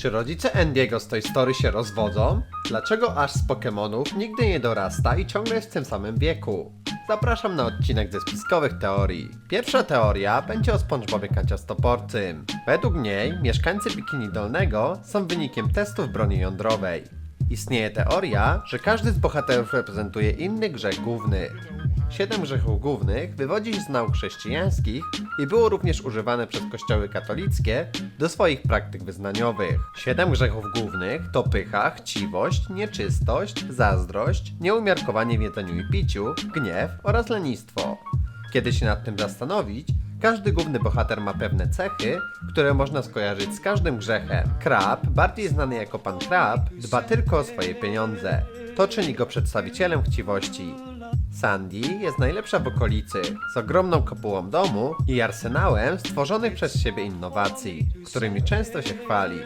Czy rodzice Andiego z tej story się rozwodzą? Dlaczego aż z Pokémonów nigdy nie dorasta i ciągle jest w tym samym wieku? Zapraszam na odcinek ze spiskowych teorii. Pierwsza teoria będzie o SpongeBobie kanciastoporcym. Według niej mieszkańcy Bikini Dolnego są wynikiem testów broni jądrowej. Istnieje teoria, że każdy z bohaterów reprezentuje inny grzech główny. Siedem grzechów głównych wywodzi się z nauk chrześcijańskich i było również używane przez kościoły katolickie do swoich praktyk wyznaniowych. Siedem grzechów głównych to pycha, chciwość, nieczystość, zazdrość, nieumiarkowanie w jedzeniu i piciu, gniew oraz lenistwo. Kiedy się nad tym zastanowić, każdy główny bohater ma pewne cechy, które można skojarzyć z każdym grzechem. Krab, bardziej znany jako pan Krab, dba tylko o swoje pieniądze. To czyni go przedstawicielem chciwości. Sandy jest najlepsza w okolicy, z ogromną kopułą domu i arsenałem stworzonych przez siebie innowacji, którymi często się chwali.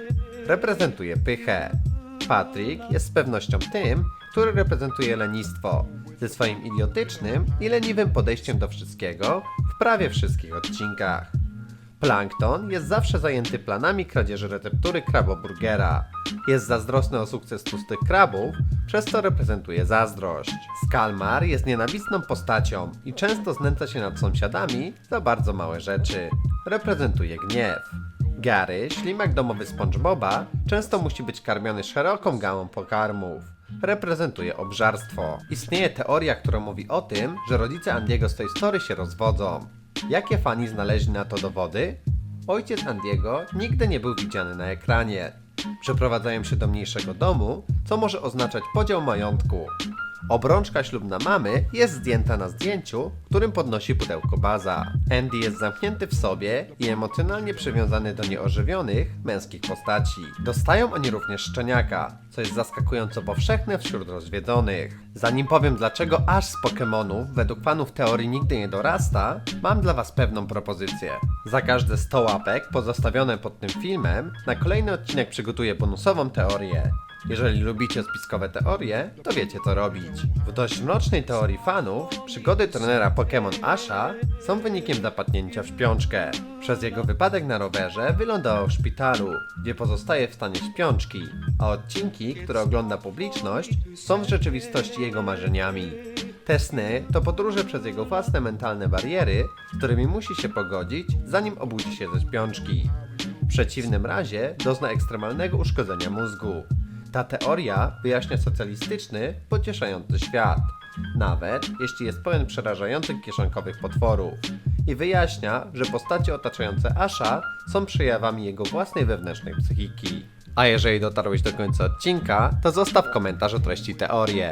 Reprezentuje pychę. Patrick jest z pewnością tym, który reprezentuje lenistwo, ze swoim idiotycznym i leniwym podejściem do wszystkiego w prawie wszystkich odcinkach. Plankton jest zawsze zajęty planami kradzieży receptury kraboburgera. Jest zazdrosny o sukces tłustych krabów, przez co reprezentuje zazdrość. Skalmar jest nienawistną postacią i często znęca się nad sąsiadami za bardzo małe rzeczy. Reprezentuje gniew. Gary, ślimak domowy SpongeBoba, często musi być karmiony szeroką gamą pokarmów. Reprezentuje obżarstwo. Istnieje teoria, która mówi o tym, że rodzice Andiego z tej story się rozwodzą. Jakie fani znaleźli na to dowody? Ojciec Andiego nigdy nie był widziany na ekranie. Przeprowadzają się do mniejszego domu, co może oznaczać podział majątku. Obrączka ślubna mamy jest zdjęta na zdjęciu, którym podnosi pudełko baza. Andy jest zamknięty w sobie i emocjonalnie przywiązany do nieożywionych, męskich postaci. Dostają oni również szczeniaka, co jest zaskakująco powszechne wśród rozwiedzonych. Zanim powiem dlaczego aż z Pokémonów według fanów teorii nigdy nie dorasta, mam dla was pewną propozycję. Za każde 100 łapek pozostawione pod tym filmem, na kolejny odcinek przygotuję bonusową teorię. Jeżeli lubicie spiskowe teorie, to wiecie co robić. W dość mrocznej teorii fanów, przygody trenera Pokémon Asha są wynikiem zapadnięcia w śpiączkę. Przez jego wypadek na rowerze wylądował w szpitalu, gdzie pozostaje w stanie śpiączki, a odcinki, które ogląda publiczność, są w rzeczywistości jego marzeniami. Te sny to podróże przez jego własne mentalne bariery, z którymi musi się pogodzić, zanim obudzi się ze śpiączki. W przeciwnym razie dozna ekstremalnego uszkodzenia mózgu. Ta teoria wyjaśnia socjalistyczny, pocieszający świat, nawet jeśli jest pełen przerażających kieszonkowych potworów. I wyjaśnia, że postacie otaczające Asha są przejawami jego własnej wewnętrznej psychiki. A jeżeli dotarłeś do końca odcinka, to zostaw komentarz o treści teorii.